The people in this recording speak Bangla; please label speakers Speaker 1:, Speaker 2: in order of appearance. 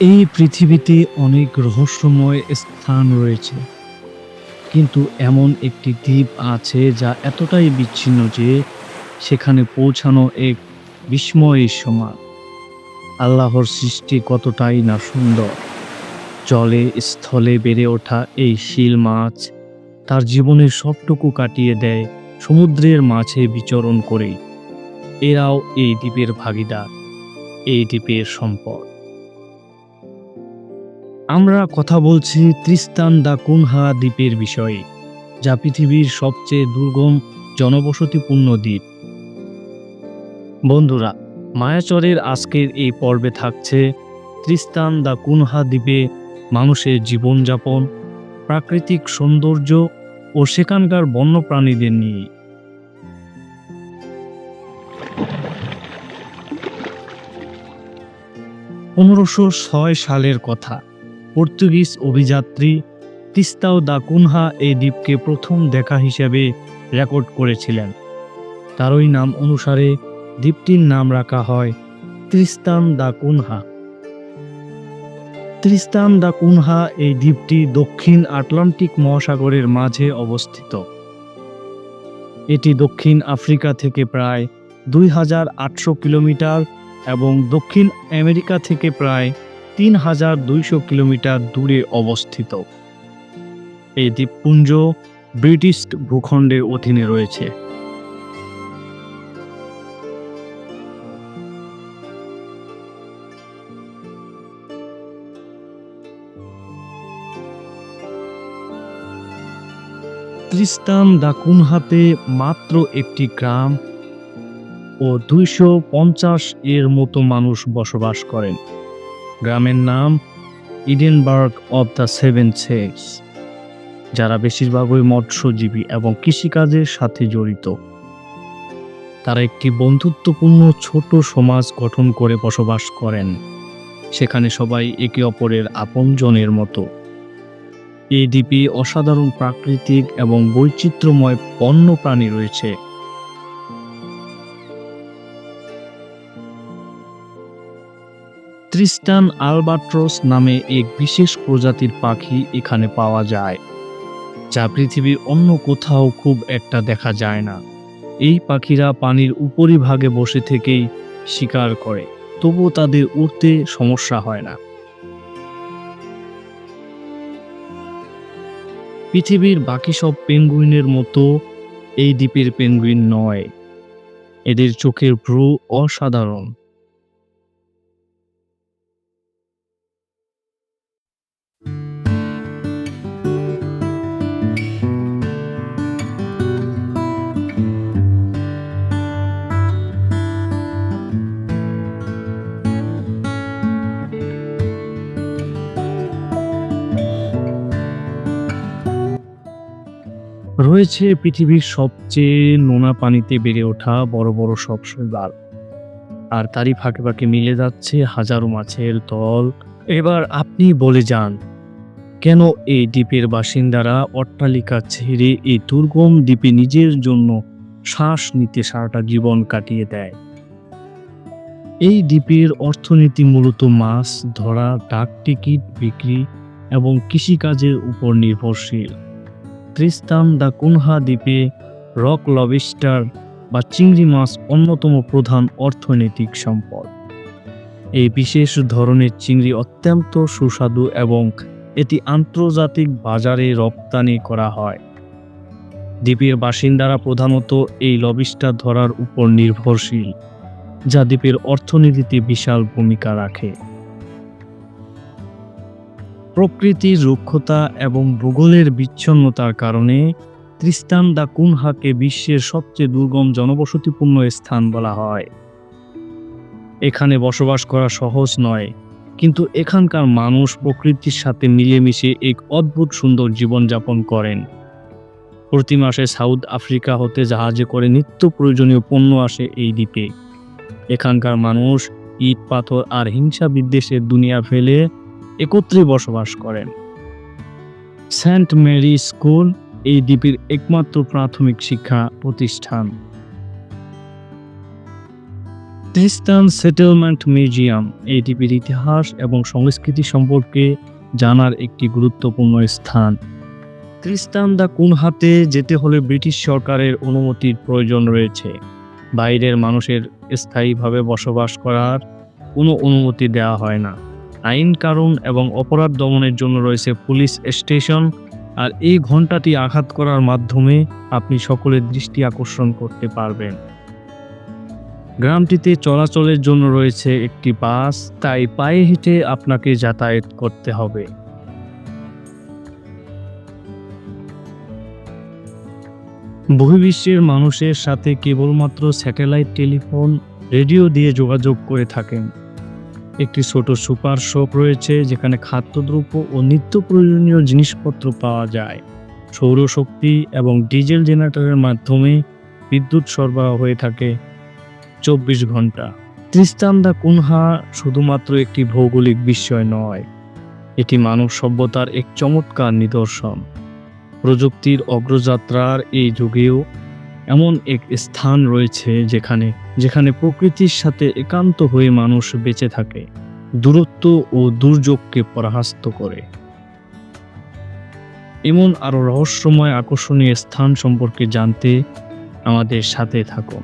Speaker 1: এই পৃথিবীতে অনেক রহস্যময় স্থান রয়েছে। কিন্তু এমন একটি দ্বীপ আছে যা এতটাই বিচ্ছিন্ন যে সেখানে পৌঁছানো এক বিস্ময়ের সমান। আল্লাহর সৃষ্টি কতটাই না সুন্দর। জলে, স্থলে বেড়ে ওঠা এই শিল মাছ তার জীবনের সবটুকু কাটিয়ে দেয় সমুদ্রের মাঝে বিচরণ করে এরাও এই দ্বীপের ভাগিদার, এই দ্বীপের সম্পদ। আমরা কথা বলছি ত্রিস্তান দা কুনহা দ্বীপের বিষয়ে, যা পৃথিবীর সবচেয়ে দুর্গম জনবসতিপূর্ণ দ্বীপ। বন্ধুরা, মায়াচরের আজকের এই পর্বে থাকছে ত্রিস্তান দা কুনহা দ্বীপে মানুষের জীবনযাপন, প্রাকৃতিক সৌন্দর্য ও সেখানকার বন্যপ্রাণীদের নিয়ে। পনেরোশো ছয় সালের কথা। পর্তুগিজ অভিযাত্রী তিস্তাও দা কুনহা এই দ্বীপকে প্রথম দেখা হিসেবে রেকর্ড করেছিলেন। তারই নাম অনুসারে দ্বীপটির নাম রাখা হয় Tristan da Cunha. Tristan da Cunha এই দ্বীপটি দক্ষিণ আটলান্টিক মহাসাগরের মাঝে অবস্থিত। এটি দক্ষিণ আফ্রিকা থেকে প্রায় দুই হাজার আটশো কিলোমিটার এবং দক্ষিণ আমেরিকা থেকে প্রায় তিন হাজার দুইশো কিলোমিটার দূরে অবস্থিত। এই দ্বীপপুঞ্জ ব্রিটিশ ভূখণ্ডের অধীনে রয়েছে। ত্রিস্তান দা কুনহাতে মাত্র একটি গ্রাম ও দুইশো পঞ্চাশ এর মতো মানুষ বসবাস করেন। গ্রামের নাম ইডেনবার্গ অব দ্য সেভেন সেক্স যারা বেশিরভাগই মৎস্যজীবী এবং কৃষিকাজের সাথে জড়িত। তারা একটি বন্ধুত্বপূর্ণ ছোট সমাজ গঠন করে বসবাস করেন, সেখানে সবাই একে অপরের আপনজনের মতো। এই দ্বীপে অসাধারণ প্রাকৃতিক এবং বৈচিত্র্যময় বন্য প্রাণী রয়েছে। ত্রিস্টান আলবাট্রস নামে এক বিশেষ প্রজাতির পাখি এখানে পাওয়া যায়, যা পৃথিবীর অন্য কোথাও খুব একটা দেখা যায় না। এই পাখিরা পানির উপরিভাগে বসে থেকেই শিকার করে, তবুও তাদের উড়তে সমস্যা হয় না। পৃথিবীর বাকি সব পেঙ্গুইনের মতো এই দ্বীপের পেঙ্গুইন নয়। এদের চোখের ভ্রু অসাধারণ। রয়েছে পৃথিবীর সবচেয়ে নোনা পানিতে বেড়ে ওঠা বড় বড় সব শৈবাল। আর তারই ফাঁকে ফাঁকে মিলে যাচ্ছে হাজারো মাছের দল। এবার আপনি বলে যান, কেন এই দ্বীপের বাসিন্দারা অট্টালিকা ছেড়ে এই দুর্গম দ্বীপে নিজের জন্য শ্বাস নিতে সারাটা জীবন কাটিয়ে দেয়? এই দ্বীপের অর্থনীতি মূলত মাছ ধরা ডাক টিকিট বিক্রি এবং কৃষিকাজের উপর নির্ভরশীল। ত্রিস্তান দা কুনহা দ্বীপে রক লবিস্টার বা চিংড়ি মাছ অন্যতম প্রধান অর্থনৈতিক সম্পদ। এই বিশেষ ধরনের চিংড়ি অত্যন্ত সুস্বাদু এবং এটি আন্তর্জাতিক বাজারে রপ্তানি করা হয়। দ্বীপের বাসিন্দারা প্রধানত এই লবিস্টার ধরার উপর নির্ভরশীল, যা দ্বীপের অর্থনীতিতে বিশাল ভূমিকা রাখে। প্রকৃতির রুক্ষতা এবং ভূগোলের বিচ্ছন্নতার কারণে ত্রিস্তান দা কুনহাকে বিশ্বের সবচেয়ে দুর্গম জনবসতিপূর্ণ স্থান বলা হয়। এখানে বসবাস করা সহজ নয়, কিন্তু এখানকার মানুষ প্রকৃতির সাথে মিলেমিশে এক অদ্ভুত সুন্দর জীবনযাপন করেন। প্রতি মাসে সাউথ আফ্রিকা হতে জাহাজে করে নিত্য প্রয়োজনীয় পণ্য আসে এই দ্বীপে। এখানকার মানুষ ইট, পাথর আর হিংসা বিদ্বেষের দুনিয়া ফেলে একত্রে বসবাস করেন। সেন্ট মেরি স্কুল এই দ্বীপের একমাত্র প্রাথমিক শিক্ষা প্রতিষ্ঠান। খ্রিস্টান সেটেলমেন্ট মিউজিয়াম এই দ্বীপের ইতিহাস এবং সংস্কৃতি সম্পর্কে জানার একটি গুরুত্বপূর্ণ স্থান। খ্রিস্টান দা কুনহাতে যেতে হলে ব্রিটিশ সরকারের অনুমতির প্রয়োজন রয়েছে। বাইরের মানুষের স্থায়ীভাবে বসবাস করার কোনো অনুমতি দেওয়া হয় না। আইন কারণ এবং অপরাধ দমনের জন্য রয়েছে পুলিশ স্টেশন। আর এই ঘন্টাটি আঘাত করার মাধ্যমে আপনি সকলের দৃষ্টি আকর্ষণ করতে পারবেন। গ্রামটিতে চলাচলের জন্য রয়েছে একটি বাস, তাই পায়ে হেঁটে আপনাকে যাতায়াত করতে হবে। বহির্বিশ্বের মানুষের সাথে কেবলমাত্র স্যাটেলাইট টেলিফোন, রেডিও দিয়ে যোগাযোগ করে থাকেন। একটি ছোট সুপার শপ রয়েছে যেখানে খাদ্যদ্রব্য ও নিত্য প্রয়োজনীয় জিনিসপত্র পাওয়া যায়। সৌরশক্তি এবং ডিজেল জেনারেটরের মাধ্যমে বিদ্যুৎ সরবরাহ হয়ে থাকে চব্বিশ ঘণ্টা। ত্রিস্তান্দা কুনহা শুধুমাত্র একটি ভৌগোলিক বিষয় নয়, এটি মানব সভ্যতার এক চমৎকার নিদর্শন। প্রযুক্তির অগ্রযাত্রার এই যুগেও এমন এক স্থান রয়েছে যেখানে যেখানে প্রকৃতির সাথে একান্ত হয়ে মানুষ বেঁচে থাকে, দূরত্ব ও দুর্যোগকে পরাহাস্ত করে। এমন আরও রহস্যময় আকর্ষণীয় স্থান সম্পর্কে জানতে আমাদের সাথে থাকুন।